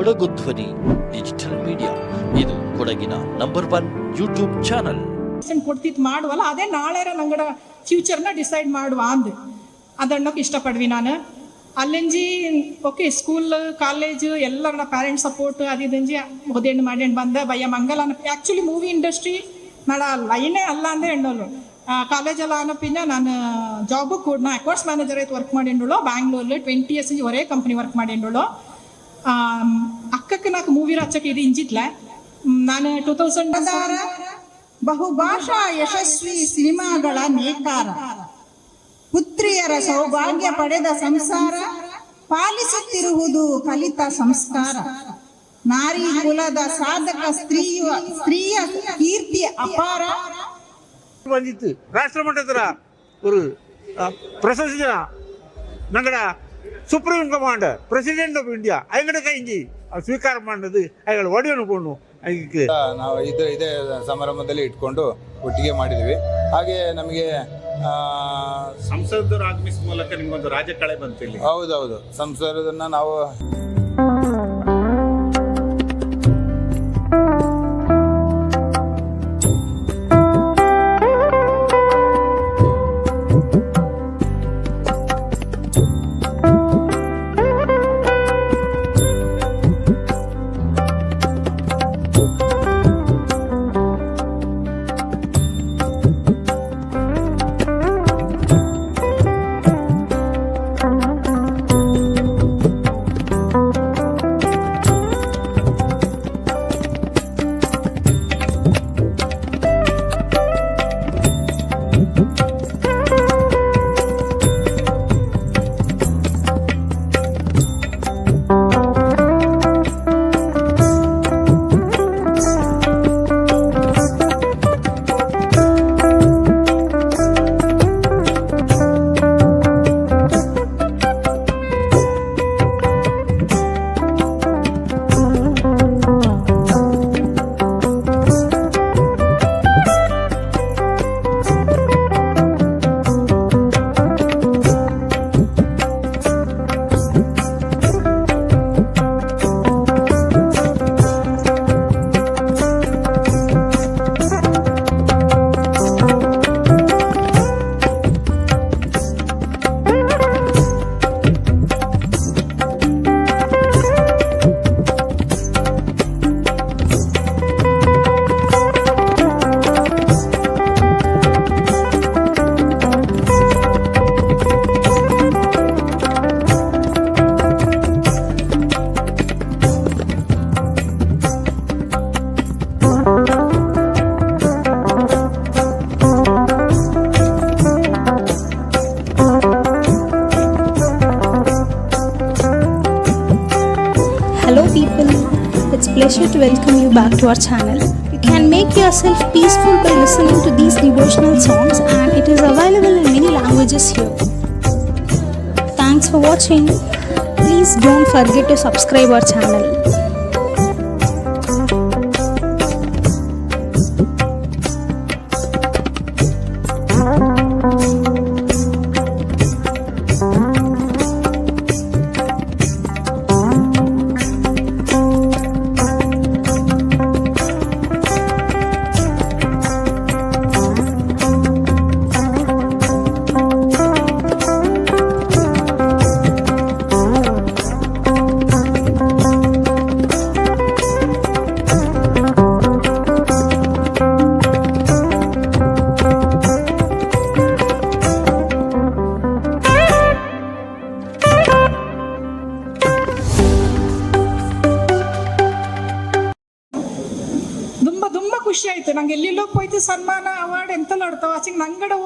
ಕೊಡಗು ಧ್ವನಿ digital media ಇದು ಕೊಡಗಿನ ನಂಬರ್ ಒನ್ ಯೂಟ್ಯೂಬ್ ಚಾನಲ್ ಕೊಡ್ತಿದ್ ಮಾಡುವಲ್ಲ, ಅದೇ ನಾಳೆ ನಂಗಡ ಫ್ಯೂಚರ್ನ ಡಿಸೈಡ್ ಮಾಡುವ ಅಂದ್. ಅದನ್ನೋಕೆ ಇಷ್ಟಪಡ್ವಿ ನಾನು. ಅಲ್ಲಿಂಜಿ, ಓಕೆ ಸ್ಕೂಲ್ ಕಾಲೇಜು ಎಲ್ಲರ ಪೇರೆಂಟ್ಸ್ ಸಪೋರ್ಟ್ ಅದಿದಂಜಿ ಓದೇಣ್ಣು ಮಾಡ್ಯಂಡು ಬಂದ. ಭಯ ಮಂಗಲ ಆ್ಯಕ್ಚುಲಿ ಮೂವಿ ಇಂಡಸ್ಟ್ರಿ ಮಾಡ ಲೈನೇ ಅಲ್ಲ ಅಂದ್ರೆ ಹೆಣ್ಣೋಳು ಕಾಲೇಜೆಲ್ಲ ಅನ್ನಪಿನ್ನ ನಾನು ಜಾಬು ಕೂಡ ನಾ ಅಕೌಂಟ್ಸ್ ಮ್ಯಾನೇಜರ್ ಆಯ್ತು ವರ್ಕ್ ಮಾಡಿಂಡುಳು ಬ್ಯಾಂಗ್ಳೂರಲ್ಲಿ ಟ್ವೆಂಟಿ ಇಯರ್ಸ್ ಒರೇ ಕಂಪ್ನಿ ವರ್ಕ್ ಮಾಡಿಂಡುಳು ಅಕ್ಕಕ್ಕೆ ನಾಲ್ಕು ಮೂವಿ ರಚಕ ಇದು ಇಂಜಿತ್ಲೆ. ನಾನು ಟೂ ತೌಸಂಡ್ ಬಹುಭಾಷಾ ಯಶಸ್ವಿ ಸಿನಿಮಾಗಳ ನೇಕಾರ ಪುತ್ರಿಯರ ಸೌಭಾಗ್ಯ ಪಡೆದ ಸಂಸಾರ ಪಾಲಿಸುತ್ತಿರುವುದು ಕಲಿತ ಸಂಸ್ಕಾರ. ನಾರಿ ಕುಲದ ಸಾಧಕ ಸ್ತ್ರೀಯ ಸ್ತ್ರೀಯ ಕೀರ್ತಿ ಅಪಾರ. ಬಂದಿತ್ತು. ರಾಷ್ಟ್ರ ಮಟ್ಟದ ஒரு ಪ್ರಶಸ್ತಿ ನಂಗಡ supreme commander president of India ಐಗಡ ಕೈಂಜಿ ಸ್ವೀಕಾರ ಮಾಡೋದು ಐಗಳ ಒಡೆಯನ್ನು ಕೊಂಡು ನಾವು ಇದು ಇದೇ ಸಮಾರಂಭದಲ್ಲಿ ಇಟ್ಕೊಂಡು ಒಟ್ಟಿಗೆ ಮಾಡಿದ್ವಿ. ಹಾಗೆ ನಮಗೆ ಆ, ಸಂಸದರು ಆಗಮಿಸಿದ ಮೂಲಕ ನಿಮಗೊಂದು ರಾಜಕಳೆ ಬಂತು ಇಲ್ಲಿ. ಹೌದೌದು. ಸಂಸದನ್ನ ನಾವು pleasure to welcome you back to our channel. You can make yourself peaceful by listening to these devotional songs and it is available in many languages here. Thanks for watching. Please don't forget to subscribe our channel.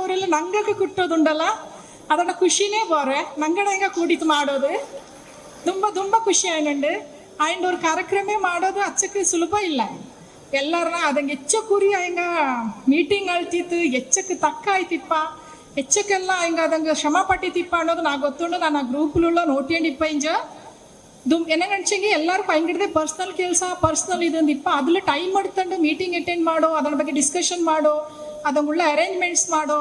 ಊರಲ್ಲಿ ನಂಗಕ್ಕೆ ಕುಟ್ಟೋದುಂಡಲ್ಲ ಅದನ್ನ ಖುಷಿನೇ ಬರೋ. ನಂಗಡ ಹೆಂಗ ಕೂಡಿತು ಮಾಡೋದು? ತುಂಬ ತುಂಬ ಖುಷಿ ಆಯ್ನಂಡು. അതിൻ്റെ ಅವ್ರ ಕಾರ್ಯಕ್ರಮ ಮಾಡೋದು ಅಚ್ಚಕ್ಕೆ ಸುಲಭ ಇಲ್ಲ. ಎಲ್ಲಾರನ್ನ ಅದಂಗೆ ಹೆಚ್ಚ ಕುರಿ ಹೆಂಗ ಮೀಟಿಂಗ್ ಅಳ್ತಿತ್ತು ಹೆಚ್ಚಕ್ಕೆ ತಕ್ಕ ಆಯ್ತಿಪ್ಪ. ಹೆಚ್ಚಕ್ಕೆಲ್ಲ ಹೆಂಗ ಅದಂಗೆ ಶ್ರಮ ಪಟ್ಟಿತಿಪ್ಪ ಅನ್ನೋದು ನಾ ಗೊತ್ತುಂಡು. ನಾನು ಆ ಗ್ರೂಪ್ಲುಳ್ಳ ನೋಡ್ಕೊಂಡಿಪ್ಪ ಇಂಜ ದುಮ್ ಎನಗಂಚೆಗೆ ಎಲ್ಲರೂ ಪೈಂಗಿಡ್ದೆ ಪರ್ಸ್ನಲ್ ಕೆಲಸ ಪರ್ಸ್ನಲ್ ಇದೊಂದಿಪ್ಪ. ಅದ್ರಲ್ಲಿ ಟೈಮ್ ಮಾಡ್ತಂಡು ಮೀಟಿಂಗ್ ಅಟೆಂಡ್ ಮಾಡೋ, ಅದ್ರ ಬಗ್ಗೆ ಡಿಸ್ಕಷನ್ ಮಾಡೋ. ಅದಂಗುಳ್ಳ ಅರೇಂಜ್ಮೆಂಟ್ಸ್ ಮಾಡೋ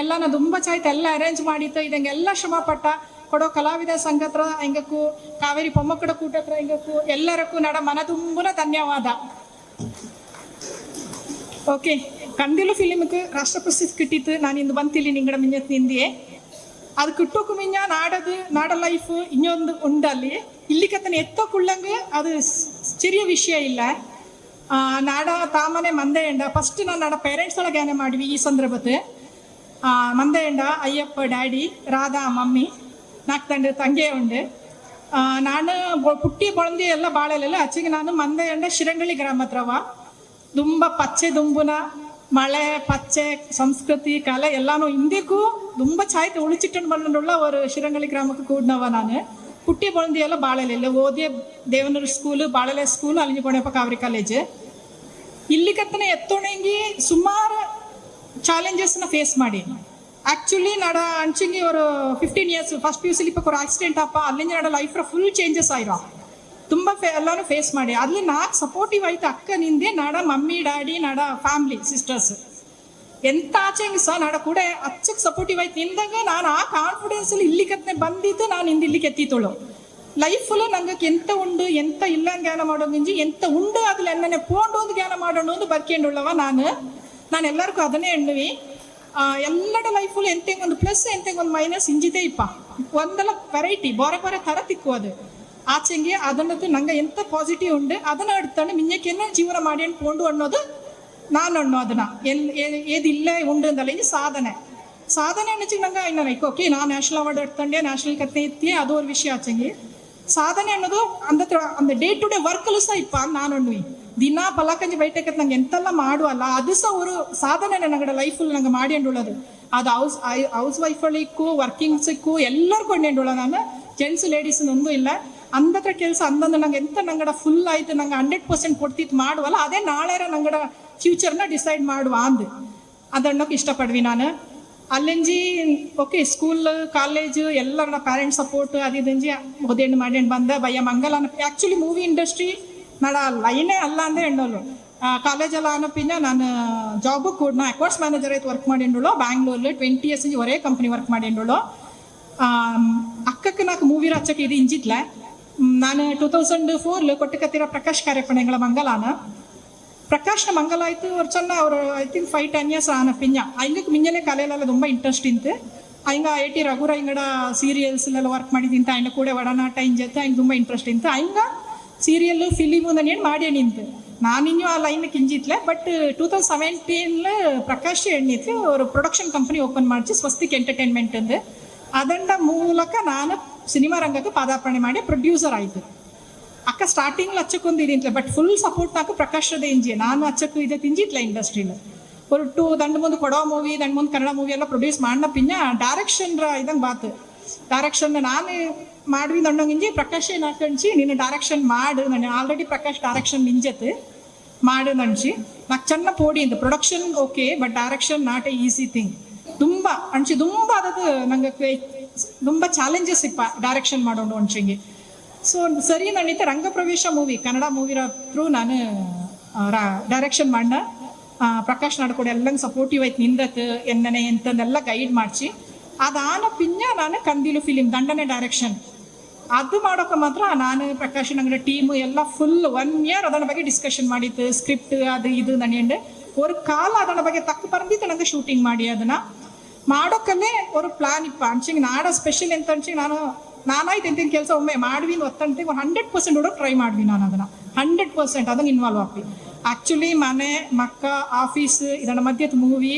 ಎಲ್ಲ ನಾ ತುಂಬ ಚಾಯ್ತು ಎಲ್ಲ ಅರೇಂಜ್ ಮಾಡಿತ್ತು. ಇದಂಗೆಲ್ಲ ಶ್ರಮ ಪಟ್ಟ ಕೊಡೋ ಕಲಾವಿದ ಸಂಘ ಹತ್ರ ಹೆಂಗಕ್ಕೂ, ಕಾವೇರಿ ಪೊಮ್ಮಕ್ಕಡ ಕೂಟ ಹತ್ರ ಹಿಂಗಕ್ಕೂ, ಎಲ್ಲರಕ್ಕೂ ನಡ ಮನ ತುಂಬನ ಧನ್ಯವಾದ. ಓಕೆ ಕಂದಿಲು ಫಿಲಿಮ್ಗೆ ರಾಷ್ಟ್ರ ಪ್ರಶಸ್ತಿ ಕಿಟ್ಟಿತ್ತು. ನಾನು ಇಂದು ಬಂತಿಲ್ಲಿ ನಿಂಗಡ ಮಿಂಜತ್ ನಿಂದಿಯೇ. ಅದು ಕಿಟ್ಟೋಕು ಮಿಂಜ ನಾಡದು, ನಾಡ ಲೈಫ್ ಇನ್ನೊಂದು ಉಂಡಲ್ಲಿ. ಇಲ್ಲಿ ಎತ್ತೋ ಕುಳ್ಳಂಗೆ ಅದು ಚಿರಿಯ ವಿಷಯ ಇಲ್ಲ. ನಾಡ ತಾಮನೆ ಮಂದೆ ಎಂಡ ಫಸ್ಟ್ ನಾನು ನಾಡ ಪೇರೆಂಟ್ಸ್ ಒಳಗೆ ಜ್ಞಾನ ಮಾಡಿವಿ ಈ ಸಂದರ್ಭತೆ ಮಂದೆ ಎಂಡ ಅಯ್ಯಪ್ಪ, ಡ್ಯಾಡಿ, ರಾಧಾ, ಮಮ್ಮಿ ನಾಲ್ಕು ತಂಡ ತಂಗೆ ಉಂಡು. ನಾನು ಪುಟ್ಟಿ, ಬೊಳಂದಿ ಎಲ್ಲ ಬಾಳೆಲೆಲ್ಲ ಅಚ್ಚಿಗೆ ನಾನು ಮಂದೆ ಎಂಡ ಶಿರಂಗಳಿ ಗ್ರಾಮ ಹತ್ರವ ತುಂಬ ಪಚ್ಚೆ ದುಂಬುನ, ಮಳೆ, ಪಚ್ಚೆ, ಸಂಸ್ಕೃತಿ, ಕಲೆ ಎಲ್ಲಾನು ಇಂದಿಗೂ ತುಂಬ ಚಾಯ್ತು ಉಳಿಚಿಟ್ಟು ಬಂದುಳ್ಳ ಅವರು ಶಿರಂಗಳಿ ಗ್ರಾಮಕ್ಕೆ ಕೂಡ್ನವ ನಾನು. ಪುಟ್ಟಿ, ಬೊಳಂದಿ ಎಲ್ಲ ಬಾಳೆಲೆಲ್ಲ ಓದಿ ದೇವನೂರು ಸ್ಕೂಲು ಬಾಳಲೆ ಸ್ಕೂಲು ಅಲ್ಲಿ ಕೊಣೆಪ್ಪ ಕಾವೇರಿ ಕಾಲೇಜ್ ಇಲ್ಲಿ ಕತ್ತನ ಎತ್ತೊಣಗಿ ಸುಮಾರು ಚಾಲೆಂಜಸ್ನ ಫೇಸ್ ಮಾಡಿ. ಆ್ಯಕ್ಚುಲಿ ನಡ ಅಂಚಿಂಗಿ ಅವರು fifteen years first P U ಸಿಲಿ accident ಅಪ್ಪ, ಅಲ್ಲಿಂದ ನಡ ಲೈಫ್ ಫುಲ್ ಚೇಂಜಸ್ ಆಯ್ರ. ತುಂಬ ಎಲ್ಲಾನು ಫೇಸ್ ಮಾಡಿ. ಅಲ್ಲಿ ನಾಲ್ಕು ಸಪೋರ್ಟಿವ್ ಆಯ್ತು ಅಕ್ಕನಿಂದೆ, ನಡ ಮಮ್ಮಿ, ಡ್ಯಾಡಿ, ನಡ ಫ್ಯಾಮಿಲಿ ಸಿಸ್ಟರ್ಸ್ ಎಂಥ ಆಚೆಂಗ್ ಸಹ ನಡ ಕೂಡ ಅಚ್ಚಕ್ಕೆ ಸಪೋರ್ಟಿವ್ ಆಯ್ತು. ನಿಂದಾಗ ನಾನು ಆ ಕಾನ್ಫಿಡೆನ್ಸಲ್ಲಿ ಇಲ್ಲಿಕತ್ತನೆ ಬಂದಿದ್ದು ನಾನು ಹಿಂದೆ ಇಲ್ಲಿಗೆ ಎತ್ತಿತ್ತಳು. ಲೈಫ್లో ನಂಗೆ ಎಂತ ಉಂಡು ಎಂತ ಇಲ್ಲ ಜ್ಞಾನ ಮಾಡೋಂಗಿಂಜಿ ಎಂತ ಉಂಡು ಅದು ನನ್ನ ಪೋಂಡು ಒಂದು ಜ್ಞಾನ ಮಾಡೋಣ ಒಂದು ಬರ್ಕೊಂಡುಳ್ಳವ ನಾನು ನಾನು ಎಲ್ಲರಿಗೂ ಅದನ್ನೇ ಎಣ್ಣುವಿ ಎಲ್ಲಡ ಲೈಫ್ಲು ಎಂತೆಂಗೆ ಒಂದು ಪ್ಲಸ್ ಎಂತೆಂಗೆ ಒಂದು ಮೈನಸ್ ಇಂಜಿದೆ ಇಪ್ಪ ಒಂದೆಲ್ಲ ವೆರೈಟಿ ಬೇರೆ ಬೇರೆ ಥರ ತಿಕ್ಕು ಅದು ಆಚೆಂಗೆ ಅದನ್ನದು ನಂಗೆ ಎಂತ ಪಾಸಿಟಿವ್ ಉಂಡು ಅದನ್ನ ಹಿಡ್ತಾನೆ ಮಿಂಜಕ್ಕೆ ಜೀವನ ಮಾಡಿ ಪೋಂಡು ಅನ್ನೋದು ನಾನು ಅನ್ನೋ ಅದನ್ನ ಎಲ್ ಏದಿಲ್ಲ ಉಂಡು ಅಂದಲ್ಲ ಇದು ಸಾಧನೆ ಸಾಧನೆ ಅನ್ನೋಚಿಗೆ ನಂಗೆ ಇನ್ನೊಂದು ಓಕೆ ನಾನು ನ್ಯಾಷನಲ್ ಅವಾರ್ಡ್ ಎಡ್ತಂಡೆ ನ್ಯಾಷನಲ್ ಕತೆ ಇತ್ತಿ ಅದು ಒಂದು ವಿಷಯ ಆಚೆಂಗೆ ಸಾಧನೆ ಅನ್ನೋದು ಅಂದತ್ರ ಅಂದ ಡೇ ಟು ಡೇ ವರ್ಕಲ್ಲೂ ಸಹ ಇಪ್ಪ ನಾನು ಅನ್ನುವಿ ದಿನ ಪಲಾಕಂಜಿ ಬೈಟಕ್ಕೆ ನಂಗೆ ಎಂತೆಲ್ಲ ಮಾಡುವಲ್ಲ, ಅದು ಸಹ ஒரு ಸಾಧನೆ ನಂಗಡ ಲೈಫಲ್ಲಿ ನಂಗೆ ಮಾಡಿ ಅಂಡುಳ್ಳದು ಅದು ಹೌಸ್ ಹೌಸ್ ವೈಫಳಿಕ್ಕೂ ವರ್ಕಿಂಗ್ಸಿಕ್ಕೂ ಎಲ್ಲರಿಗೂ ಕೊಂಡೇಂಡುಳ ನಾನು. ಜೆಂಟ್ಸ್ ಲೇಡೀಸ್ ಒಂದು ಇಲ್ಲ. ಅಂದತ್ರ ಕೆಲಸ ಅಂದಂದು ನಂಗೆ ಎಂತ ನಂಗಡ ಫುಲ್ ಆಯ್ತು, ನಂಗೆ ಹಂಡ್ರೆಡ್ ಪರ್ಸೆಂಟ್ ಕೊಡ್ತಿತ್ತು ಮಾಡುವಲ್ಲ, ಅದೇ ನಾಳೆ ನಂಗಡ ಫ್ಯೂಚರ್ನ ಡಿಸೈಡ್ ಮಾಡುವ ಅಂದು. ಅದನ್ನೋಕೆ ಇಷ್ಟಪಡ್ವಿ ನಾನು. ಅಲ್ಲಿಂಜಿ ಓಕೆ ಸ್ಕೂಲ್ ಕಾಲೇಜು ಎಲ್ಲ ನನ್ನ ಪ್ಯಾರೆಂಟ್ಸ್ ಸಪೋರ್ಟ್ ಅದು ಇದಂಜಿ ಮಾಡೇಂಡ್ ಮಾಡಿ ಬಂದ ಭಯ ಮಂಗಲ ಆ್ಯಕ್ಚುಲಿ ಮೂವಿ ಇಂಡಸ್ಟ್ರಿ ನಡ ಲೈನೇ ಅಲ್ಲ ಅಂದ್ರೆ ಕಾಲೇಜ್ ಎಲ್ಲ ಪಿನ್ನ ನಾನು ಜಾಬ್ ಕೂಡ ನಾ ಅಕೌಂಟ್ಸ್ ಮ್ಯಾನೇಜರ್ ಆಯ್ತು ವರ್ಕ್ ಮಾಡಿಂಡಳು ಬ್ಯಾಂಗ್ಳೂರಲ್ಲಿ ಟ್ವೆಂಟಿ ಇಯರ್ಸ್ ಒರೇ ಕಂಪ್ನಿ ವರ್ಕ್ ಮಾಡಿಂಡಳು ಅಕ್ಕಕ್ಕೆ ನಾಲ್ಕು ಮೂವಿ ಹಚ್ಚಕ್ಕೆ ಇದು ಇಂಜಿತ್ಲೆ. ನಾನು ಟೂ ತೌಸಂಡ್ ಫೋರ್ ಕೊಟ್ಟಕತ್ತಿರೋ ಪ್ರಕಾಶ್ ಕಾರ್ಯಪಣೆಗಳ ಮಂಗಲಾನ. ಪ್ರಕಾಶ್ನ ಮಂಗಲ ಆಯ್ತು ಅವ್ರು ಚೆನ್ನ ಅವರು I think five ten years ಆನ ಪಿಂಜ ಹಂಗಕ್ಕೆ ಮಿಂಜನೆ ಕಲೆಯಲ್ಲೆಲ್ಲ ತುಂಬ ಇಂಟ್ರೆಸ್ಟ್ ಇಂತು. ಹಂಗ ಐ ಟಿ ರಘುರ ಹಿಂಗಡ ಸೀರಿಯಲ್ಸ್ಲೆಲ್ಲ ವರ್ಕ್ ಮಾಡಿದಿಂತ ಹಂಗ ಕೂಡ ಒಡನಾಟ ಜೊತೆ ಹಂಗೆ ತುಂಬ ಇಂಟ್ರೆಸ್ಟ್ ಇಂತ. ಹಂಗ ಸೀರಿಯಲ್ ಫಿಲಿಮು ನಾನು ಮಾಡಿ ನಿಂತು ನಾನಿನ್ನೂ ಆ ಲೈನ್ ಕಿಂಜಿತ್ಲೆ ಬಟ್ ಟೂ ತೌಸಂಡ್ ಸೆವೆಂಟೀನ್ಲ ಪ್ರಕಾಶ್ ಎಣ್ಣಿತ್ತು ಅವರು ಪ್ರೊಡಕ್ಷನ್ ಕಂಪನಿ ಓಪನ್ ಮಾಡಿಸಿ ಸ್ವಸ್ತಿಕ್ ಎಂಟರ್ಟೈನ್ಮೆಂಟ್ ಅಂದು ಅದನ್ನ ಮೂಲಕ ನಾನು ಸಿನಿಮಾ ರಂಗಕ್ಕೆ ಪಾದಾರ್ಪಣೆ ಮಾಡಿ ಪ್ರೊಡ್ಯೂಸರ್ ಆಯಿತು. ಅಕ್ಕ ಸ್ಟಾರ್ಟಿಂಗ್ ಅಚ್ಚಕ್ಕೊಂದು ಇದಿಂತ್ಲೆ ಬಟ್ ಫುಲ್ ಸಪೋರ್ಟ್ ನಾಕು ಪ್ರಕಾಶದ ಇಂಜಿ ನಾನು ಅಚ್ಚಕ್ಕೂ ಇದೆ ತಿಂಜಿತ್ಲ ಇಂಡಸ್ಟ್ರಿಲಿ ஒரு ಟೂ ದಂಡ ಮುಂದೆ ಕೊಡೋ ಮೂವಿ ದಂಡ ಮುಂದೆ ಕನ್ನಡ ಮೂವಿ ಎಲ್ಲ ಪ್ರೊಡ್ಯೂಸ್ ಮಾಡಿನ ಪಿನ್ನ ಡೈರೆಕ್ಷನ್ ಇದಂಗೆ ಬಾತು ಡೈರೆಕ್ಷನ್ ನಾನು ಮಾಡ್ವಿ ದಂಡಂಗಿಂಜಿ ಪ್ರಕಾಶ್ ಏನು ಹಾಕಂಚಿ ನೀನು ಡೈರೆಕ್ಷನ್ ಮಾಡು ನಾನು ಆಲ್ರೆಡಿ ಪ್ರಕಾಶ್ ಡೈರೆಕ್ಷನ್ ನಿಂಜತ್ತು ಮಾಡು ನನ್ಸಿ నాకు ಚೆನ್ನ ಪೋಡಿ ಅಂತ production okay but direction not a easy thing ತುಂಬ ಅಂಚಿ ತುಂಬ ಅದದು ನಂಗೆ ತುಂಬ ಚಾಲೆಂಜಸ್ ಇಪ್ಪ ಡೈರೆಕ್ಷನ್ ಮಾಡೋಣ ಅಂಚಿಗೆ ಸೊ ಸರಿ ನನ್ನಿತ Rangapravesha movie Kannada movie through ನಾನು ಡೈರೆಕ್ಷನ್ ಮಾಡ್ನ ಆ, ಪ್ರಕಾಶ್ ನಾಡ್ಕೊಡು ಎಲ್ಲಂಗೆ ಸಪೋರ್ಟಿವ್ ಆಯ್ತು ನಿಂದತ್ ಎನ್ನನೆ ಎಂತಂದೆಲ್ಲ ಗೈಡ್ ಮಾಡಿಸಿ ಅದಾನ ಪಿನ್ನ ನಾನು ಕಂದಿಲು ಫಿಲಿಮ್ ದಂಡನೆ ಡೈರೆಕ್ಷನ್ ಅದು ಮಾಡೋಕೆ ಮಾತ್ರ ನಾನು ಪ್ರಕಾಶ್ ನಂಗಡ ಟೀಮು ಎಲ್ಲ ಫುಲ್ ಒನ್ ಇಯರ್ ಅದನ್ನ ಬಗ್ಗೆ ಡಿಸ್ಕಷನ್ ಮಾಡಿತ್ತು ಸ್ಕ್ರಿಪ್ಟ್ ಅದು ಇದು ನನ್ನೆಂಡು ஒரு ಕಾಲ ಅದನ್ನ ಬಗ್ಗೆ ತಕ್ಕ ಬಂದಿತ್ತು ನಂಗೆ ಶೂಟಿಂಗ್ ಮಾಡಿ ಅದನ್ನ ಮಾಡೋಕಲ್ಲೇ ஒரு ಪ್ಲಾನ್ ಇಪ್ಪ ಅಂಚಿಂಗ್ ನಾಡ ಸ್ಪೆಷಲ್ ಎಂತ ಅಂಚಿಂಗ್ ನಾನು ನಾನಾಯ್ತು ಎಂತಿನ ಕೆಲಸ ಒಮ್ಮೆ ಮಾಡ್ವಿ ಒತ್ತಂಟಿಗೆ ಹಂಡ್ರೆಡ್ ಪರ್ಸೆಂಟ್ ಹುಡುಗ ಟ್ರೈ ಮಾಡ್ವಿ ನಾನು ಅದನ್ನ. ಹಂಡ್ರೆಡ್ ಪರ್ಸೆಂಟ್ ಅದನ್ನ ಇನ್ವಾಲ್ವ್ ಆಗ್ತೀವಿ ಆಕ್ಚುಲಿ ಮನೆ, ಮಕ್ಕ ಆಫೀಸ್ ಇದನ್ನ ಮಧ್ಯದ ಮೂವಿ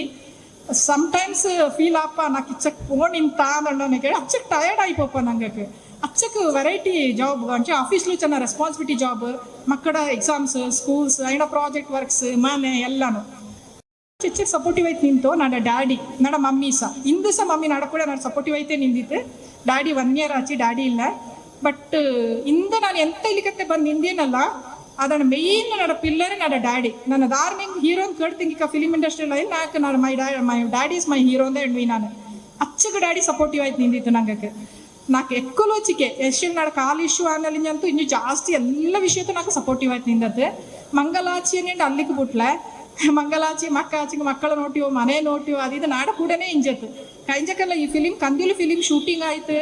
ಸಮ್ಟೈಮ್ಸ್ ಫೀಲ್ ಆಪ ನಾ ಕಿಚ್ಚಕ್ ಫೋನ್ ಇಂತ ನನಗೆ ಅಚ್ಚಕ್ ಟಯರ್ಡ್ ಆಯ್ಪಪ್ಪ ನಂಗೆ ಅಚ್ಚಕ್ ವೆರೈಟಿ ಜಾಬ್ ಅಂಚೆ ಆಫೀಸ್ಲು ಚೆನ್ನ ರೆಸ್ಪಾನ್ಸಿಬಿಲಿಟಿ ಜಾಬ್ ಮಕ್ಕಳ ಎಕ್ಸಾಮ್ಸ್ ಸ್ಕೂಲ್ಸ್ ಐನ ಪ್ರಾಜೆಕ್ಟ್ ವರ್ಕ್ಸ್ ಮನೆ ಎಲ್ಲಾನು. ಚಿಚ್ಚಕ್ ಸಪೋರ್ಟಿವ್ ಐತೆ ನಿಂತು, ನನ್ನ ಡ್ಯಾಡಿ ನನ್ನ ಮಮ್ಮಿ ಸಹ. ಇಂದು ಸಹ ಮಮ್ಮಿ ನಾಡ ಕೂಡ ನಾನು ಸಪೋರ್ಟಿವ್ ಐತೆ ನಿಂದಿತ್ತೆ. ಡ್ಯಾಡಿ ಒನ್ ಇಯರ್ ಆಚಿ ಡ್ಯಾಡಿ ಇಲ್ಲ ಬಟ್ ಇಂದು ನಾನು ಎಂತ ಇಲ್ಲಿಕತ್ತೆ ಬಂದು ನಿಂದೇನಲ್ಲ ಅದನ್ನ మెయిన్ నడ పిల్లర్ నడ డాడీ నన్ను దారుణంగా హీరోని కేడుతుంది ఇక ఫిలిం ఇండస్ట్రీలో నాకు ನಾನು my daddy my daddy is my hero ಅಂತ ಹೇಳ್ವಿ ನಾನು ಅಚ್ಚಗೆ ಡ್ಯಾಡಿ ಸಪೋರ್ಟಿವ್ ಆಯ್ತು ನಿಂದಿತ್ತು ನಂಗೆ నాకు ఎక్కువ లోచికే ఎస్ఎల్ నాడు కాలు ఇష్యూ ఆనలింజ ಅಂತೂ ಇನ್ನು ಜಾಸ್ತಿ ಎಲ್ಲ ವಿಷಯಕ್ಕೂ నాకు ಸಪೋರ್ಟಿವ್ ಆಯ್ತು ನಿಂದತ್ತೆ ಮಂಗಲಾಚಿ ಅನ್ನೇಂಡು ಅಲ್ಲಿಗೆ ಬಿಟ್ಲೆ ಮಂಗಲಾಚಿ ಮಕ್ಕ ಆಚಿಗೆ ಮಕ್ಕಳು ನೋಟಿವು, ಮನೆ ನೋಟಿವು ಇದು ನಾಡ ಕೂಡನೇ ಇಂಜತ್ತು. ಕೈಂಜಕ್ಕೆಲ್ಲ ಈ ಫಿಲಿಮ್ ಕಂದಿಲು ಫಿಲಿಮ್ ಶೂಟಿಂಗ್ ಆಯ್ತು.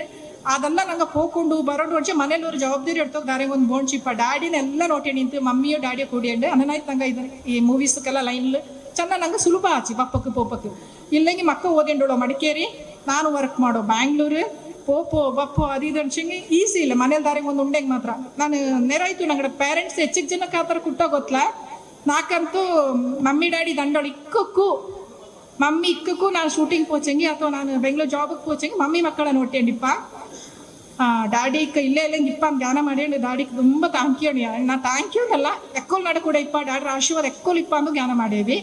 ಅದೆಲ್ಲ ನಂಗೆ ಹೋಗ್ಕೊಂಡು ಬರೋಡು ವರ್ಷ ಮನೇಲಿ ಅವ್ರು ಜವಾಬ್ದಾರಿ ಇಡ್ತೋಗ ದಾರಿಗೆ ಒಂದು ಬೋಣ್ಚಿಪ್ಪ ಡ್ಯಾಡಿನ ಎಲ್ಲ ನೋಟಿ ನಿಂತು, ಮಮ್ಮಿಯು ಡ್ಯಾಡಿಯು ಕೂಡಿಯಂಡು ಅನ್ನನಾಯ್ತು ನಂಗೆ ಇದು ಈ ಮೂವೀಸ್ಗೆಲ್ಲ ಲೈನ್ ಚೆನ್ನ ನಂಗೆ ಸುಲಭ ಆಚಿ, ಪಪ್ಪಕ್ಕೆ, ಪೋಪಕ್ಕೆ. ಇಲ್ಲಂಗಿ ಮಕ್ಕ ಓದಿಂಡೋಳು ಮಡಿಕೇರಿ, ನಾನು ವರ್ಕ್ ಮಾಡೋ ಬ್ಯಾಂಗ್ಳೂರು, ಪೋಪೋ, ಬಪ್ಪೋ, ಅದು ಇದು ಅನ್ಸಂಗೆ ಈಸಿ ಇಲ್ಲ. ಮನೇಲಿ ದಾರಿಗೆ ಒಂದು ಉಂಡೆಗೆ ಮಾತ್ರ. ನಾನು ನೆರಾಯ್ತು ನಂಗಡೆ ಪೇರೆಂಟ್ಸ್ ಹೆಚ್ಚಿಗೆ ಜನಕ್ಕೆ ಆ ಥರ ಕುಟ್ಟ ಗೊತ್ತಲ್ಲ ನಾಕಂತೂ ಮಮ್ಮಿ ಡ್ಯಾಡಿ ದಂಡೋಳು ಇಕ್ಕಕ್ಕೂ ಮಮ್ಮಿ ಇಕ್ಕಕ್ಕೂ ನಾನು ಶೂಟಿಂಗ್ ಪೋಚಂಗಿ ಅಥವಾ ನಾನು ಬೆಂಗಳೂರು ಜಾಬಿಗೆ ಪೋಚಂಗಿ ಮಮ್ಮಿ ಮಕ್ಕಳ ನೋಡ್ಕೊಂಡಿಪ್ಪ డాడీ ఇక్క ఇల్లే ఇల్లే ఇప్పాం ధ్యానం అడేండి డాడీకి ತುಂಬ ಥ್ಯಾಂಕ್ ಯು ನಾ ಥ್ಯಾಂಕ್ ಯು ಅಲ್ಲ ಎಕ್ಕೋಲ್ ನಡ ಕೂಡ ಇಪ್ಪ ಡ್ಯಾಡ್ರ ಆಶೀರ್ವಾದ ಎಕ್ಕೋಲ್ ಇಪ್ಪ ಅಂದು ಜ್ಞಾನ ಮಾಡೇವಿ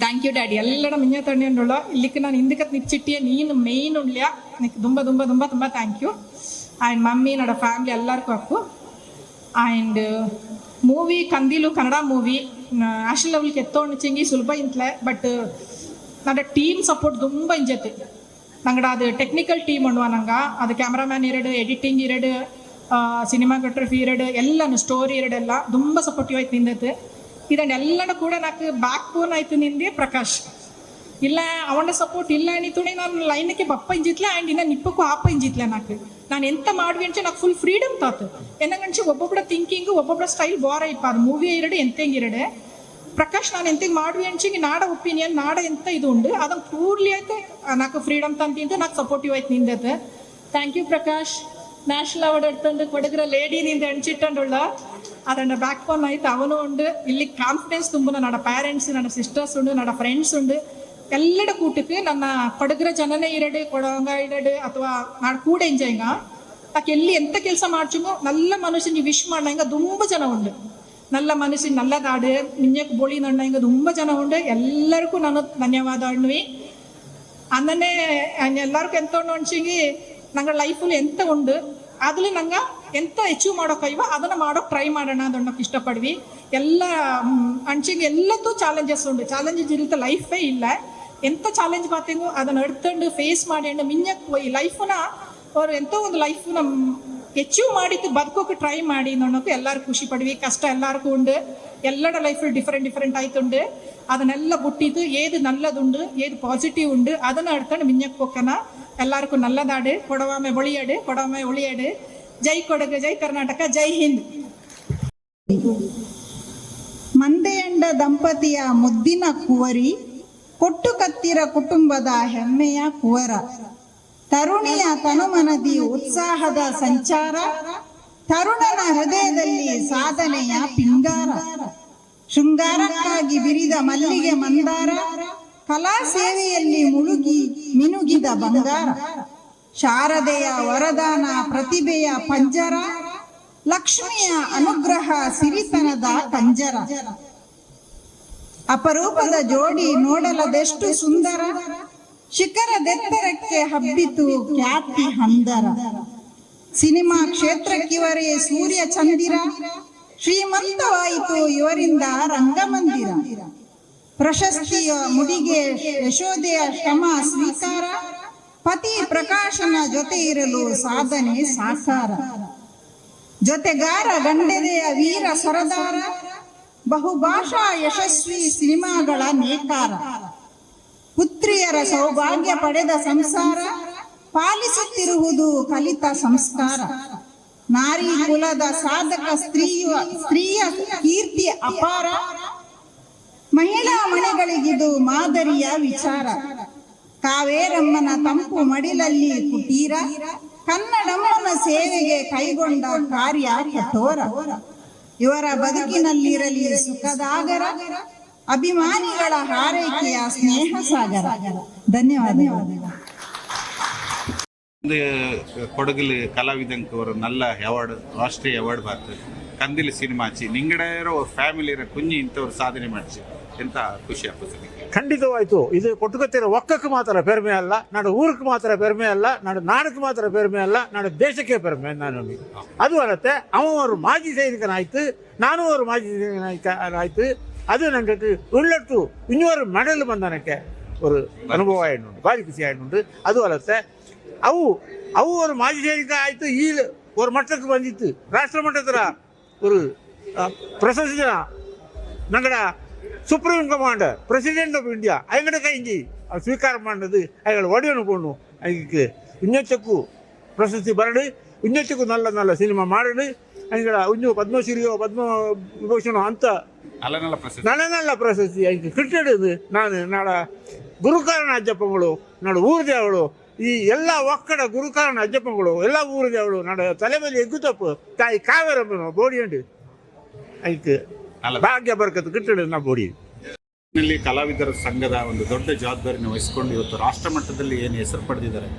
ಥ್ಯಾಂಕ್ ಯು ಡ್ಯಾಡಿ ಎಲ್ಲರ ಮಿಂಜ ತಂಡಿಯಂಡುಳ್ಳ ಇಲ್ಲಿಕ್ಕೆ ನಾನು ಹಿಂದಕ್ಕೆ ನಿಚ್ಚಿಟ್ಟಿಯ ನೀನು ಮೇಯ್ನ್ ಉಳ್ಳ್ಯ ನಿಕ್ ತುಂಬ ತುಂಬ ತುಂಬ ತುಂಬ thank you and mummy Nada family ಎಲ್ಲರಿಗೂ ಹಾಕು And movie Kandeelu Kannada movie national ಲೆವೆಲ್ಗೆ ಎತ್ತೋಣ ಚೆಂಗಿ ಸುಲಭ ಇಂತ್ಲೆ ಬಟ್ ನನ್ನ ಟೀಮ್ ಸಪೋರ್ಟ್ ತುಂಬ ಇಂಜತೆ ನಂಗಡ ಅದು ಟೆಕ್ನಿಕಲ್ ಟೀಮ್ ಉಂಡುವ ನಂಗೆ ಅದು ಕ್ಯಾಮ್ರಾಮ್ಯಾನ್ ಎರಡು ಎಡಿಟಿಂಗ್ ಎರಡು ಸಿನಿಮಾಗ್ರಫಿ ಎರಡು ಎಲ್ಲನೂ ಸ್ಟೋರಿ ಎರಡೆಲ್ಲ ತುಂಬ ಸಪೋರ್ಟಿವ್ ಆಯ್ತು ನಿಂದತ್ತು ಇದನ್ನ ಎಲ್ಲನೂ ಕೂಡ ನಾಲ್ಕು ಬ್ಯಾಕ್ ಬೋನ್ ಆಯ್ತು ನಿಂದೆ ಪ್ರಕಾಶ್ ಇಲ್ಲ ಅವನ ಸಪೋರ್ಟ್ ಇಲ್ಲ ಅನಿತುಣಿ ನಾನು ಲೈನಕ್ಕೆ ಬಪ್ಪ ಇಂಜಿತ್ಲೆ ಆ್ಯಂಡ್ ಇನ್ನ ನಿಪ್ಪಕ್ಕೂ ಆಪ ಇಂಜಿತ್ಲೆ ನಾಕು ನಾನು ಎಂತ ಮಾಡ್ವಿ ಅಂತ నాకు ಫುಲ್ ಫ್ರೀಡಮ್ ತಾತು ಎನ್ನಗಂಚೆ ಒಬ್ಬೊಬ್ಬರ ಥಿಂಕಿಂಗ್ ಒಬ್ಬೊಬ್ಬರ ಸ್ಟೈಲ್ ಬೋರ ಇಪ್ಪ ಅದು ಮೂವಿ ಎರಡು ಎಂತೆಂಗ್ ಎರಡು ಪ್ರಕಾಶ್ ನಾನು ಎಂತೆಂಗ್ ಮಾಡ್ವಿ ಅಂಚಿಗೆ ನಾಡ ಒಪಿನಿಯನ್ ನಾಡ ಎಂತ ಇದು ಉಂಡು ಅದನ್ನ ಕೂಡ್ಲಿ ಆಯ್ತು నాకు ಫ್ರೀಡಮ್ ತಂತಿಂದು నాకు ಸಪೋರ್ಟಿವ್ ಆಯ್ತು ನಿಂದತ್ತು thank you Prakash national award എടുത്തുകൊണ്ട് കൊടുക്കുന്ന ലേഡി നിന്റെ അണിച്ചിട്ടുള്ള അതെന്റെ ബാക്ക് ബോൺ ആയിട്ട് അവനും ഉണ്ട് ಇಲ್ಲಿ ಕಾನ್ಫಿಡೆನ್ಸ್ ತುಂಬ ನನ್ನ ಪ್ಯಾರೆಂಟ್ಸ್ ನನ್ನ ಸಿಸ್ಟರ್ಸ್ ಉಂಡು ನನ್ನ ಫ್ರೆಂಡ್ಸ್ ಉಂಡು ಎಲ್ಲೆಡೆ ಕೂಟಕ್ಕೆ ನನ್ನ ಕೊಡಗ್ರ ಜನನೇ ಇರಡೆ, ಕೊಡಂಗ ಇರಡೆ ಅಥವಾ ನಾಡ್ ಕೂಡ ಎಂಜಾಯ್ ಆಕೆಲ್ಲಿ ಎಂತ ಕೆಲಸ ಮಾಡ್ಚುಮು ನಲ್ಲ ಮನುಷ್ಯನಿಗೆ ವಿಶ್ ಮಾಡಂಗ ತುಂಬ ಜನ ಉಂಡು. ನಲ್ಲ ಮನಸ್ಸಿ ನಲ್ಲದಾಡೆ ಮಿಂಜಕ್ ಬೋಳಿ ನಣ್ಣಂಗ ತುಂಬ ಜನ ಉಂಡು. ಎಲ್ಲರಿಗೂ ನಾನು ಧನ್ಯವಾದ ಅಣ್ವಿ ಅನ್ನನೇ ಎಲ್ಲರಿಗೂ ಎಂತ ಉಂಡು ಅನ್ಸಿಂಗಿ, ನಂಗ ಲೈಫಲ್ ಎಂತ ಉಂಡು ಅದ್ಲಿ ನಂಗ ಎಂತ ಹೆಚ್ಚು ಮಾಡೋಕ್ ಅಯ್ಯೋ ಅದನ್ನ ಮಾಡೋಕ್ ಟ್ರೈ ಮಾಡೋಣ ಅದನ್ನಕ್ ಇಷ್ಟಪಡ್ವಿ. ಎಲ್ಲ ಅಣ್ಸಿಂಗ್ ಎಲ್ಲದೂ ಚಾಲೆಂಜಸ್ ಉಂಡು ಚಾಲೆಂಜಸ್ ಇರುತ್ತೆ ಲೈಫೇ ಇಲ್ಲ. ಎಂಥ ಚಾಲೆಂಜ್ ಬಾತಿಂಗು ಅದನ್ನು ಎಡ್ತಂಡು ಫೇಸ್ ಮಾಡಿ ಅಂಡ್ ಮಿಂಜಕ್ ಈ ಲೈಫ್ನ ಅವ್ರು ಎಂತೋ ಒಂದು ಲೈಫ್ನ ಅಚೀವ್ ಮಾಡಿದ್ದು ಬದುಕೋಕೆ ಟ್ರೈ ಮಾಡಿ ಅನ್ನೋಕೆ ಎಲ್ಲರೂ ಖುಷಿ ಪಡ್ವಿ ಕಷ್ಟ ಎಲ್ಲರಿಗೂ ಉಂಡು ಎಲ್ಲರ ಲೈಫ್ ಡಿಫ್ರೆಂಟ್ ಡಿಫರೆಂಟ್ ಆಯ್ತುಂಡು ಅದನ್ನೆಲ್ಲ ಬಿಟ್ಟಿದ್ದು ಏದು ನಲ್ಲದುಂಡು ಏದು ಪಾಸಿಟಿವ್ ಉಂಡು ಅದನ್ನು ಎಡ್ತಂಡು ಮಿಂಜಕ್ ಹೋಗೋಣ ನಲ್ಲದಾಡು ಕೊಡವಾಮೆ கொடவாமை ஒளியாடு கொடவாமை ಜೈ ஜெய் ಜೈ ಕರ್ನಾಟಕ ಜೈ ಹಿಂದ್ ಮಂದೆ ಮಂದೆಯಂಡ ದಂಪತಿಯ ಮುದ್ದಿನ ಕುವರಿ ಕೊಟ್ಟು ಕತ್ತಿರ ಕುಟುಂಬದ ಹೆಮ್ಮೆಯ ಕುವರ. ತರುಣಿಯ ತನುಮನದಿ ಉತ್ಸಾಹದ ಸಂಚಾರ. ತರುಣನ ಹೃದಯದಲ್ಲಿ ಸಾಧನೆಯ ಪಿಂಗಾರ. ಶೃಂಗಾರಕ್ಕಾಗಿ ಬಿರಿದ ಮಲ್ಲಿಗೆ ಮಂದಾರ. ಕಲಾ ಸೇವೆಯಲ್ಲಿ ಮುಳುಗಿ ಮಿನುಗಿದ ಬಂಗಾರ. ಶಾರದೆಯ ವರದಾನ ಪ್ರತಿಭೆಯ ಪಂಜರ. ಲಕ್ಷ್ಮಿಯ ಅನುಗ್ರಹ ಸಿರಿತನದ ಕಂಜರ. ಅಪರೂಪದ ಜೋಡಿ ನೋಡಲದೆಷ್ಟು ಸುಂದರ. ಶಿಖರದೆತ್ತರಕ್ಕೆ ಹಬ್ಬಿತು ಖ್ಯಾತಿ ಹಂದರ. ಸಿನಿಮಾ ಕ್ಷೇತ್ರಕ್ಕಿವರೇ ಸೂರ್ಯ ಚಂದಿರ. ಶ್ರೀಮಂತವಾಯಿತು ಇವರಿಂದ ರಂಗಮಂದಿರ. ಪ್ರಶಸ್ತಿಯ ಮುಡಿಗೆ ಯಶೋದೆಯ ಶ್ರಮ ಸ್ವೀಕಾರ. ಪತಿ ಪ್ರಕಾಶನ ಜೊತೆ ಇರಲು ಸಾಧನೆ ಸಾಕಾರ. ಜೊತೆಗಾರ ಗಂಡೆದೆಯ ವೀರ ಸರದಾರ. ಬಹುಭಾಷಾ ಯಶಸ್ವಿ ಸಿನಿಮಾಗಳ ನೇಕಾರ. ಪುತ್ರಿಯರ ಸೌಭಾಗ್ಯ ಪಡೆದ ಸಂಸಾರ, ಪಾಲಿಸುತ್ತಿರುವುದು ಕಲಿತ ಸಂಸ್ಕಾರ. ನಾರಿ ಕುಲದ ಸಾಧಕ ಸ್ತ್ರೀಯ ಸ್ತ್ರೀಯ ಕೀರ್ತಿ ಅಪಾರ. ಮಹಿಳಾ ಮನೆಗಳಿಗಿದು ಮಾದರಿಯ ವಿಚಾರ. ಕಾವೇರಮ್ಮನ ತಂಪು ಮಡಿಲಲ್ಲಿ ಕುಟೀರ. ಕನ್ನಡಮ್ಮನ ಸೇವೆಗೆ ಕೈಗೊಂಡ ಕಾರ್ಯ ಕಠೋರ ಇವರ ಬದುಕಿನಲ್ಲಿರಲಿ ಸುಖದಾಗರ ಅಭಿಮಾನಿಗಳ ಹಾರೈಕೆಯ ಸ್ನೇಹ ಸಾಗರ ಧನ್ಯವಾದ ಕೊಡಗಲಿ ಕಲಾವಿದಂಕ್ ನಲ್ಲ ಅವಾರ್ಡ್ ರಾಷ್ಟ್ರೀಯ ಅವಾರ್ಡ್ ಬರ್ತದೆ ಕಂದಿಲಿ ಸಿನಿಮಾ ಸಿನಿಮಾಚಿ ನಿಂಗಡೆಯರೋ ಫ್ಯಾಮಿಲಿಯರ ಕುಂಜಿ ಇಂಥವ್ರು ಸಾಧನೆ ಮಾಡಿಸಿ. ಎಂತ ಖುಷಿ ಆಗ್ತದೆ. ಖಂಡಿತವಾಯ್ತು ಇದು ಕೊಟ್ಟುಕೊತ್ತಿರೋ ಒಕ್ಕಕ್ಕೆ ಮಾತ್ರ ಪೆರ್ಮೆ ಅಲ್ಲ ನಾಡು ಊರಿಗೆ ಮಾತ್ರ ಪೆರ್ಮೆ ಅಲ್ಲ ನಾಡು ನಾಡಕ್ಕೆ ಮಾತ್ರ ಪೆರ್ಮೆ ಅಲ್ಲ ನಾಡು ದೇಶಕ್ಕೆ ಪೆರ್ಮೆ ನಾನು ಅದು ಅಲ್ಲತ್ತೆ ಅವ ஒரு ಮಾಜಿ ಸೈನಿಕನಾಯ್ತು ನಾನು ஒரு ಮಾಜಿ ಸೈನಿಕನಾಯ್ತು ಅದು ನಂಗೆ ಉಳ್ಳಟ್ಟು ಇನ್ನೂರು ಮೆಡಲ್ ಬಂದನಕ್ಕೆ ஒரு ಅನುಭವ ಆಯ್ನುಂಟು ಭಾರಿ ಖುಷಿ ಆಯ್ನುಂಟು ಅದು ಅಲ್ಲತ್ತೆ ಅವು ಅವು ஒரு ಮಾಜಿ ಸೈನಿಕ ಆಯ್ತು ಈ ஒரு ಮಟ್ಟಕ್ಕೆ ಬಂದಿತ್ತು ರಾಷ್ಟ್ರ ಮಟ್ಟದ ஒரு ಪ್ರಶಸ್ತಿ ನಂಗಡ supreme commander president of India ಅಯ್ಯಂಗಡ ಕೈಂಜಿ ಸ್ವೀಕಾರ ಮಾಡದು ಅಯ್ಯಗಳು ಒಡೆಯನು ಕೊಂಡು ಅದಕ್ಕೆ ಇನ್ನೆಚ್ಚಕ್ಕೂ ಪ್ರಶಸ್ತಿ ಬರಲಿ ಇನ್ನೆಚ್ಚಕ್ಕೂ ನಲ್ಲ ನಲ್ಲ ಸಿನಿಮಾ ಮಾಡಲಿ ಅಂಗಳ ಇನ್ನು ಪದ್ಮಶ್ರೀಯೋ ಪದ್ಮಭೂಷಣೋ ಅಂತ நல்ல நல்ல பிரசஸ்தி நல்ல நல்ல ಪ್ರಶಸ್ತಿ ಐತಿ ಕಿಟ್ಟೆಡುದು ನಾನು ನಾಡ ಗುರುಕಾರಣ ಅಜ್ಜಪ್ಪಗಳು ನಾಡು ಊರು ದೇವಳು ಈ ಎಲ್ಲ ಒಕ್ಕಡ ಗುರುಕಾರಣ ಅಜ್ಜಪ್ಪಗಳು ಎಲ್ಲ ಊರು ದೇವಳು ನಾಡ ತಲೆ ಮೇಲೆ ಎಗ್ಗುತಪ್ಪು ತಾಯಿ ಕಾವೇರಮ್ಮನ ಬೋಡಿ ಉಂಟು ಐತೆ நல்ல ಭಾಗ್ಯ ಬರ್ಕತ್ ಕಟ್ಟಡ ನಾವು ಬೋಡಿ ನಲ್ಲಿ ಕಲಾವಿದರ ಸಂಘದ ಒಂದು ದೊಡ್ಡ ಜವಾಬ್ದಾರಿನ ವಹಿಸಿಕೊಂಡು ಇವತ್ತು ರಾಷ್ಟ್ರ ಮಟ್ಟದಲ್ಲಿ ಏನು ಹೆಸರು ಪಡೆದಿದ್ದಾರೆ.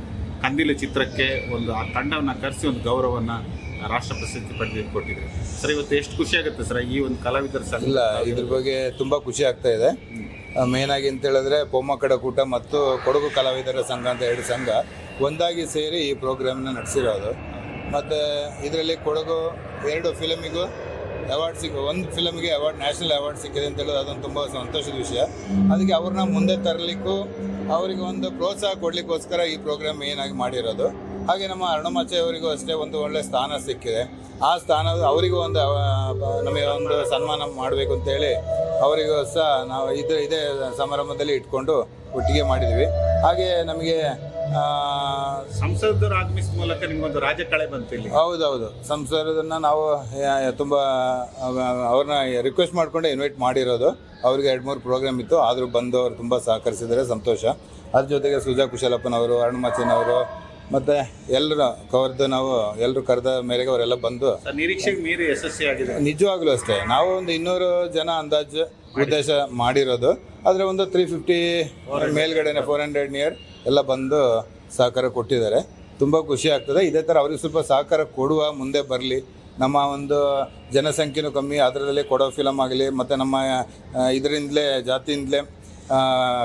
ಕಂದಿಲ ಚಿತ್ರಕ್ಕೆ ಒಂದು ಆ ತಂಡವನ್ನು ಕರೆಸಿ ಒಂದು ಗೌರವವನ್ನು ರಾಷ್ಟ್ರ ಪ್ರಶಸ್ತಿ ಪಡೆದು ಕೊಟ್ಟಿದ್ದಾರೆ ಸರ್ ಇವತ್ತು ಎಷ್ಟು ಖುಷಿ ಆಗುತ್ತೆ ಸರ್ ಈ ಒಂದು ಕಲಾವಿದರ ಸಂಘ? ಇಲ್ಲ ಇದ್ರ ಬಗ್ಗೆ ತುಂಬ ಖುಷಿ ಆಗ್ತಾ ಇದೆ. ಮೇನ್ ಆಗಿ ಅಂತ ಹೇಳಿದ್ರೆ ಪೊಮ್ಮಕ್ಕಡ ಕೂಟ ಮತ್ತು ಕೊಡಗು ಕಲಾವಿದರ ಸಂಘ ಅಂತ ಎರಡು ಸಂಘ ಒಂದಾಗಿ ಸೇರಿ ಈ ಪ್ರೋಗ್ರಾಮ್ನ ನಡೆಸಿರೋದು. ಮತ್ತು ಇದರಲ್ಲಿ ಕೊಡಗು ಎರಡು ಫಿಲಮಿಗೂ ಅವಾರ್ಡ್ ಸಿಕ್ಕ ಒಂದು ಫಿಲಮ್ಗೆ ಅವಾರ್ಡ್, ನ್ಯಾಷನಲ್ ಅವಾರ್ಡ್ ಸಿಕ್ಕಿದೆ ಅಂತ ಹೇಳೋದು ಅದೊಂದು ತುಂಬ ಸಂತೋಷದ ವಿಷಯ. ಅದಕ್ಕೆ ಅವ್ರನ್ನ ಮುಂದೆ ತರಲಿಕ್ಕೂ ಅವರಿಗೆ ಒಂದು ಪ್ರೋತ್ಸಾಹ ಕೊಡಲಿಕ್ಕೋಸ್ಕರ ಈ ಪ್ರೋಗ್ರಾಮ್ ಏನಾಗಿ ಮಾಡಿರೋದು. ಹಾಗೆ ನಮ್ಮ ಅರುಣಮಾಚೆ ಅವರಿಗೂ ಅಷ್ಟೇ ಒಂದು ಒಳ್ಳೆ ಸ್ಥಾನ ಸಿಕ್ಕಿದೆ. ಆ ಸ್ಥಾನ ಅವರಿಗೂ ಒಂದು ನಮಗೆ ಒಂದು ಸನ್ಮಾನ ಮಾಡಬೇಕು ಅಂತೇಳಿ ಅವರಿಗೂ ಸಹ ನಾವು ಇದು, ಇದೇ ಸಮಾರಂಭದಲ್ಲಿ ಇಟ್ಕೊಂಡು ಒಟ್ಟಿಗೆ ಮಾಡಿದ್ವಿ. ಹಾಗೆ ನಮಗೆ ಸಂಸದರು ಆಗಮಿಸಿದ ಮೂಲಕ ನಿಮಗೊಂದು ರಾಜಕಳೆ ಬಂತು ಹೌದು ಹೌದೌದು. ಸಂಸದರನ್ನ ನಾವು ತುಂಬಾ ಅವ್ರನ್ನ ರಿಕ್ವೆಸ್ಟ್ ಮಾಡ್ಕೊಂಡೆ ಇನ್ವೈಟ್ ಮಾಡಿರೋದು. ಅವ್ರಿಗೆ ಎರಡು ಮೂರು ಪ್ರೋಗ್ರಾಮ್ ಇತ್ತು. ಆದರೂ ಬಂದು ಅವ್ರು ತುಂಬ ಸಹಕರಿಸಿದರೆ ಸಂತೋಷ. ಅದ್ರ ಜೊತೆಗೆ ಸುಜಾ ಕುಶಲಪ್ಪನವರು ಅರುಣಮಚನವರು ಮತ್ತು ಎಲ್ಲರೂ ಕವರ್ದು ನಾವು ಎಲ್ಲರೂ ಕರೆದ ಮೇರೆಗೆ ಅವರೆಲ್ಲ ಬಂದು ನಿರೀಕ್ಷೆಗೆ ಮೀರಿ ಯಶಸ್ವಿಯಾಗಿದೆ ನಿಜವಾಗ್ಲೂ ಅಷ್ಟೇ. ನಾವು ಒಂದು ಇನ್ನೂರು ಜನ ಅಂದಾಜು ಉದ್ದೇಶ ಮಾಡಿರೋದು. ಆದರೆ ಒಂದು ತ್ರೀ ಫಿಫ್ಟಿ ಮೇಲ್ಗಡೆನೆ ಫೋರ್ ಹಂಡ್ರೆಡ್ ನಿಯರ್ ಎಲ್ಲ ಬಂದು ಸಹಕಾರ ಕೊಟ್ಟಿದ್ದಾರೆ. ತುಂಬ ಖುಷಿ ಆಗ್ತದೆ. ಇದೇ ಥರ ಅವ್ರಿಗೆ ಸ್ವಲ್ಪ ಸಹಕಾರ ಕೊಡುವ ಮುಂದೆ ಬರಲಿ. ನಮ್ಮ ಒಂದು ಜನಸಂಖ್ಯೆನೂ ಕಮ್ಮಿ ಅದರಲ್ಲೇ ಕೊಡೋ ಫಿಲಮ್ ಆಗಲಿ ಮತ್ತು ನಮ್ಮ ಇದರಿಂದಲೇ ಜಾತಿಯಿಂದಲೇ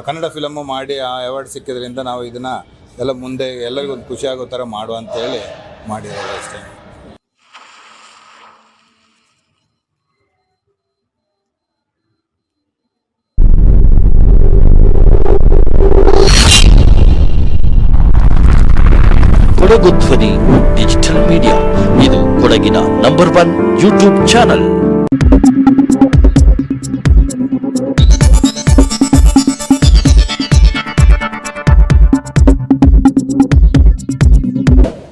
ಕನ್ನಡ ಫಿಲಮ್ಮು ಮಾಡಿ ಆ ಅವಾರ್ಡ್ ಸಿಕ್ಕಿದ್ರಿಂದ ನಾವು ಇದನ್ನು ಎಲ್ಲ ಮುಂದೆ ಎಲ್ಲರಿಗೂ ಒಂದು ಖುಷಿ ಆಗೋ ಥರ ಮಾಡುವ ಅಂತೇಳಿ ಮಾಡಿರೋದು ಅಷ್ಟೇ. ಕೊಡಗು ಧ್ವನಿ ಡಿಜಿಟಲ್ ಮೀಡಿಯಾ. ಇದು ಕೊಡಗಿನ ನಂಬರ್ ಒನ್ ಯೂಟ್ಯೂಬ್ ಚಾನಲ್.